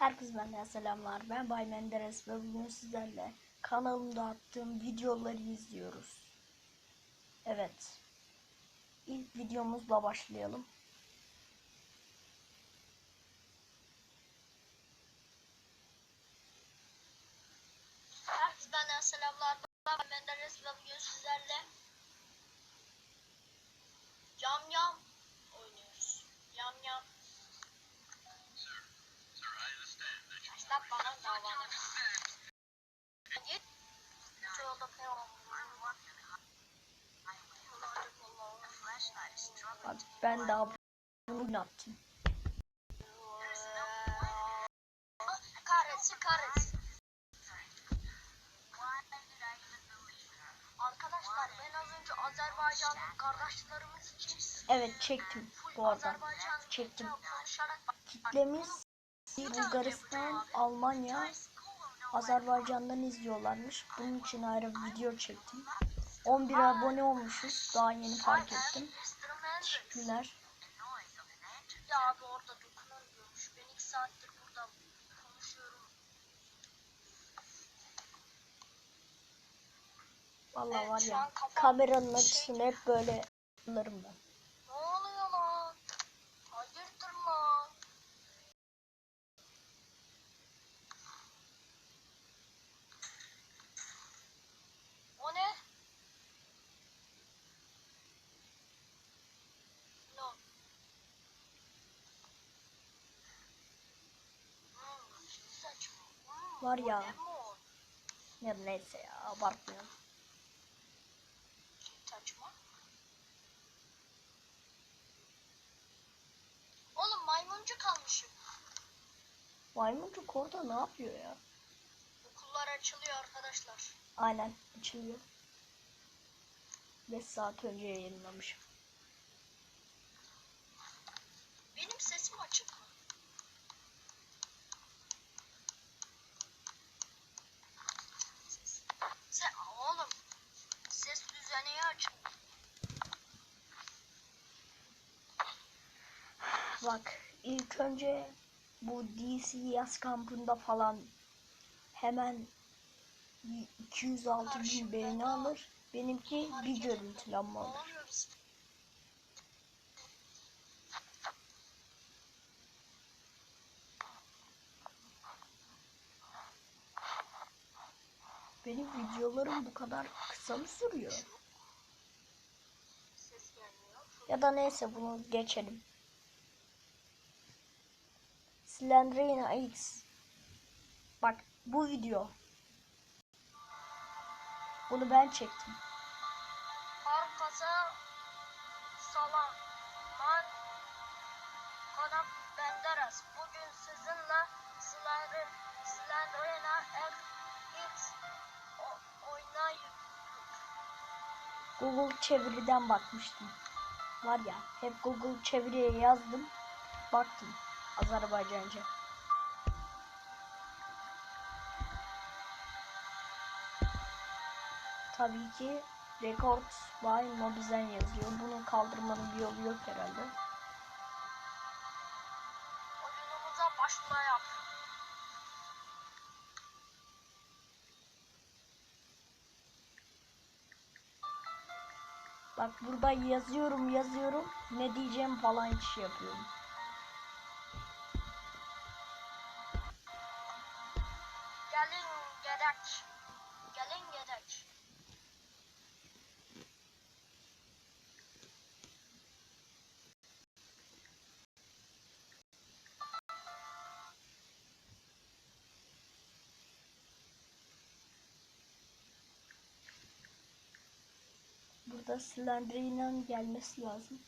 Herkese benden selamlar. Ben Bay Menderes ve bugün sizlerle kanalımda attığım videoları izliyoruz. Evet. İlk videomuzla başlayalım. Herkese benden selamlar. Ben Menderes ve bugün sizlerle ben daha bunu yaptım. Kahretsin kahretsin. Arkadaşlar ben az önce Azerbaycanlı kardeşlerimiz için Evet çektim bu arada. Çektim. Kitlemiz Bulgaristan, Almanya, Azerbaycan'dan izliyorlarmış. Bunun için ayrı video çektim. 11 abone olmuşuz. Daha yeni fark ettim. Teşekkürler. Ya abi orada dokunamıyormuş. Ben iki saattir burada konuşuyorum. Vallahi var ya kameranın açısını hep böyle alırım ben. Ne oluyor lan? Hayırdır lan? O ne? No. Hmm, saçma. Hmm, Var ya. Ya neyse ya abartmıyorum. Saçma. Oğlum maymuncu kalmışım. Maymuncuk orada ne yapıyor ya? Okullar açılıyor arkadaşlar. Aynen açılıyor. 5 saat önce yayınlamışım. Benim sesim açık mı? Ses. Sen oğlum ses düzeni açık. Bak ilk önce bu DC yaz kampında falan hemen 206 bin beğeni alır. Benimki bir görüntülenme alır. Benim videolarım bu kadar kısa mı sürüyor? Ya da neyse bunu geçelim. Slendrina X. Bak bu video. Bunu ben çektim. Arkası salam. Ben Konam Benderes. Bugün sizinle Slender, Slenderina X oynayıp Google çeviriden bakmıştım. Var ya hep Google çeviriye yazdım. Baktım Azerbaycanca. Tabii ki Records by Mobizen yazıyor. Bunu kaldırmanın bir yolu yok herhalde. oyunumuza başlayalım. Bak burada yazıyorum yazıyorum. Ne diyeceğim falan hiç şey yapıyorum. Burada Slendrine'in gelmesi lazım.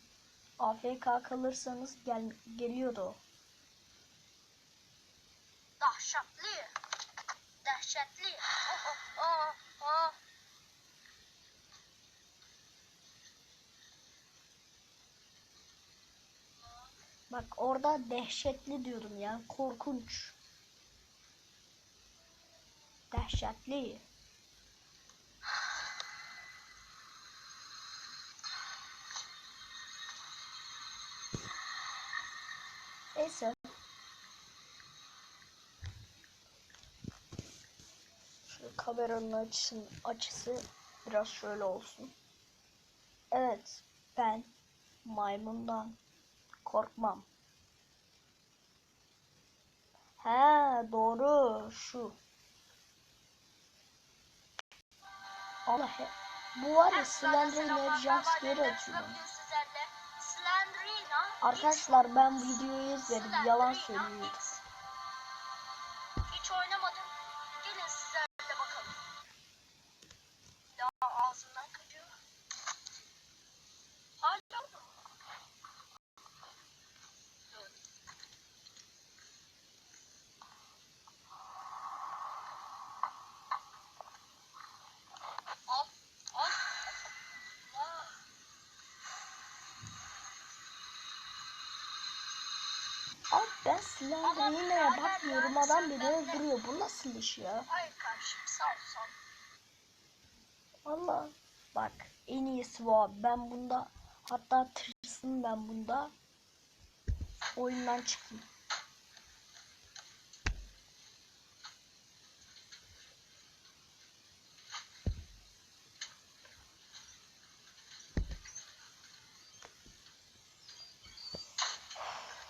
AFK kalırsanız gel geliyordu o. Dahşetli. Dehşetli. Oh, oh, oh, oh. Bak orada dehşetli diyorum ya. Korkunç. Dehşetli. Neyse. Şu kameranın açısının açısı biraz şöyle olsun. Evet, ben maymundan korkmam. He, doğru şu. Allah. Bu var ya Slender'ın jumpscare atıyor. Arkadaşlar ben videoyu izledim. Yalan söylüyordu. Ben Slender'ine bakmıyorum. Adam beni öldürüyor. Bu nasıl iş ya? Hayır kardeşim sağ ol sağ ol. Valla bak en iyisi bu abi. Ben bunda hatta tırsın ben bunda. Oyundan çıkayım.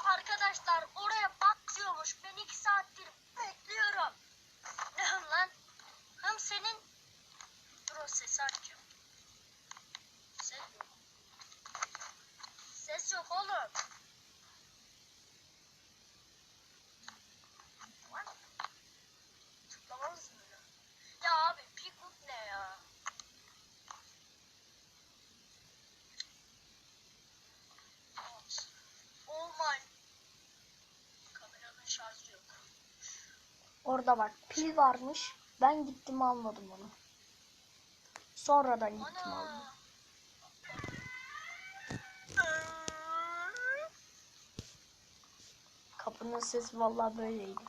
Arkadaşlar oraya bak diyormuş. Ben iki saattir bekliyorum. Ne hım lan? Hım senin... Dur o sesi açacağım. Ses yok. Ses yok oğlum. Var mı? Tıklamamız mı? ya? Ya abi Pigwood ne ya? Oh my. Kameranın şarjı yok. Orada bak pil varmış. Ben gittim almadım onu. Sonradan gittim aldım. Ana. Kapının sesi vallahi böyleydi.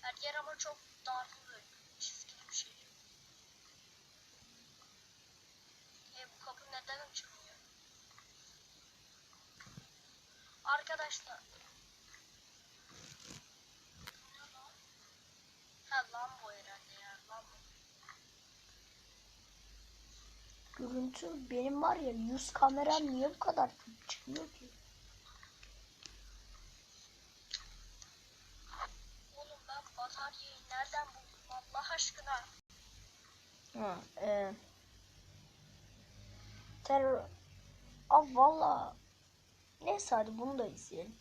Her yer ama çok darlı böyle çizgili bir şey. E bu kapı neden açılmıyor? Arkadaşlar. Ha lambo herhalde ya lambo. Görüntü benim var ya yüz kameram niye bu kadar çıkmıyor ki? Oğlum ben bataryayı nereden buldum Allah aşkına? Ha, e, terör. Aa valla. Neyse hadi bunu da izleyelim.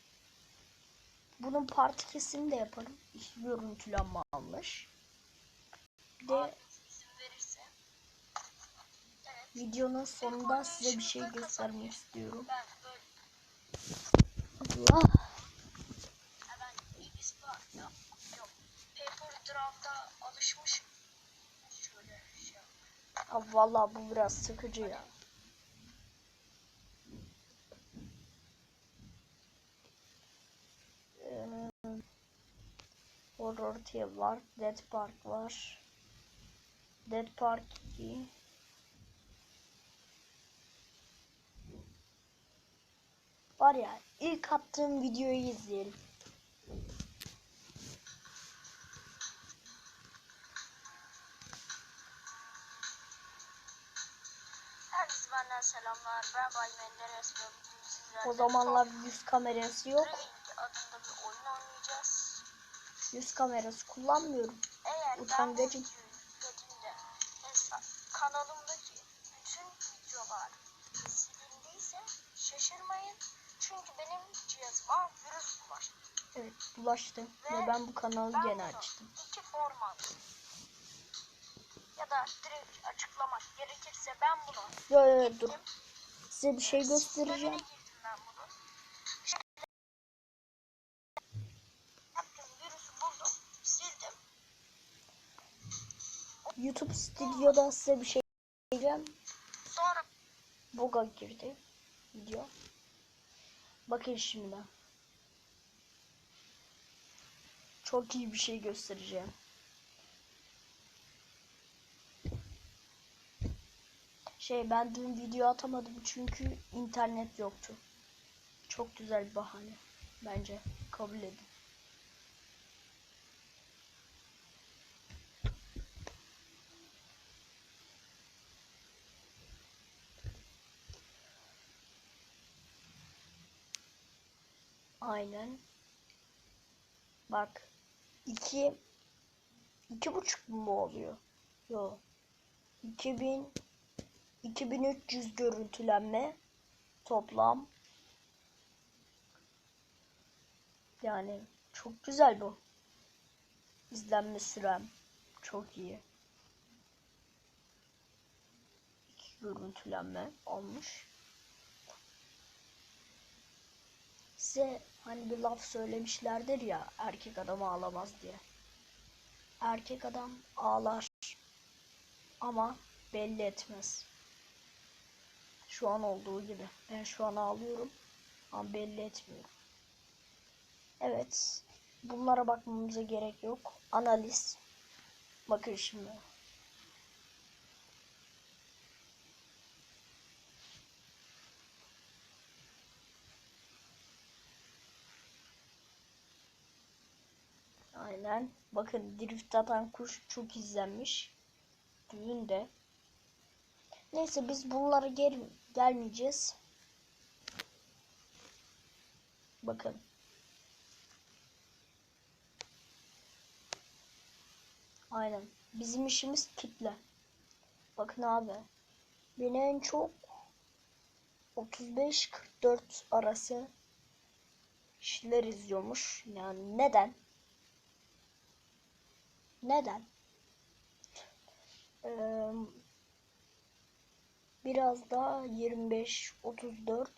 Bunun parti kesimi de yaparım. İşte görüntülenme almış. Bir de Abi izin verirse. Evet. Videonun sonunda size bir şey göstermek istiyorum. Allah. Abi valla bu biraz sıkıcı ya. Ee, Horror Tale var. Dead Park var. Dead Park 2. Var ya ilk attığım videoyu izleyelim. Herkese benden selamlar. Ben Bay Menderes ve bugün sizlerle O zamanlar yüz kamerası yok. Adında bir oyun oynayacağız. Yüz kamerası kullanmıyorum. Eğer ben bu Utangacım. videoyu benim cihazıma virüs bulaştı. Evet bulaştı ve ben bu kanalı Ben gene açtım. iki format ya da direkt açıklamak gerekirse ben bunu Yo yo yo, dur. Size bir şey göstereceğim. YouTube Studio'da size bir şey diyeceğim. Sonra Buga girdi video. Bakın şimdi. Çok iyi bir şey göstereceğim. Şey ben dün video atamadım çünkü internet yoktu. Çok güzel bir bahane. Bence kabul edin. Aynen. Bak. iki iki buçuk mu oluyor? Yo. 2000 2300 görüntülenme toplam. Yani çok güzel bu. İzlenme sürem çok iyi. İki görüntülenme olmuş. Size hani bir laf söylemişlerdir ya erkek adam ağlamaz diye. Erkek adam ağlar ama belli etmez. Şu an olduğu gibi. Ben şu an ağlıyorum ama belli etmiyorum. Evet. Bunlara bakmamıza gerek yok. Analiz. Bakın şimdi. Aynen. Bakın drift atan kuş çok izlenmiş. Düğün de. Neyse biz bunlara gel gelmeyeceğiz. Bakın. Aynen. Bizim işimiz kitle. Bakın abi. Beni en çok 35-44 arası kişiler izliyormuş. Yani neden? Neden? Ee, biraz daha 25, 34,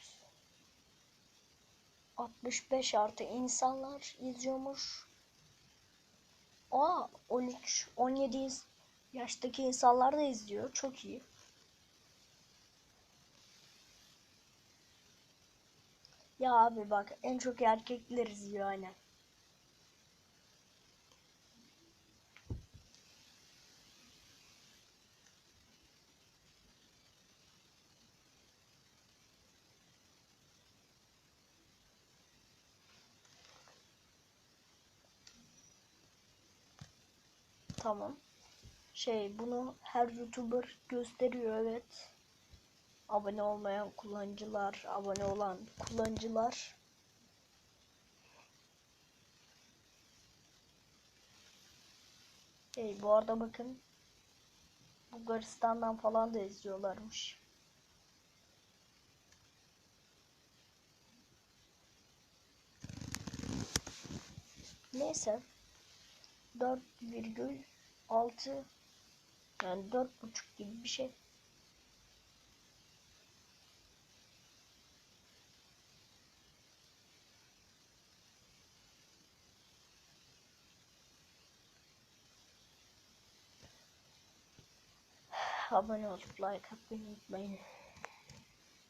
65 artı insanlar izliyormuş. Aa 13, 17 ins- yaştaki insanlar da izliyor. Çok iyi. Ya abi bak en çok erkekler izliyor aynen. Tamam. Şey bunu her YouTuber gösteriyor evet. Abone olmayan kullanıcılar, abone olan kullanıcılar. Hey bu arada bakın. Bulgaristan'dan falan da izliyorlarmış. Neyse. 4,6 yani 4,5 gibi bir şey. Abone olup like atmayı unutmayın.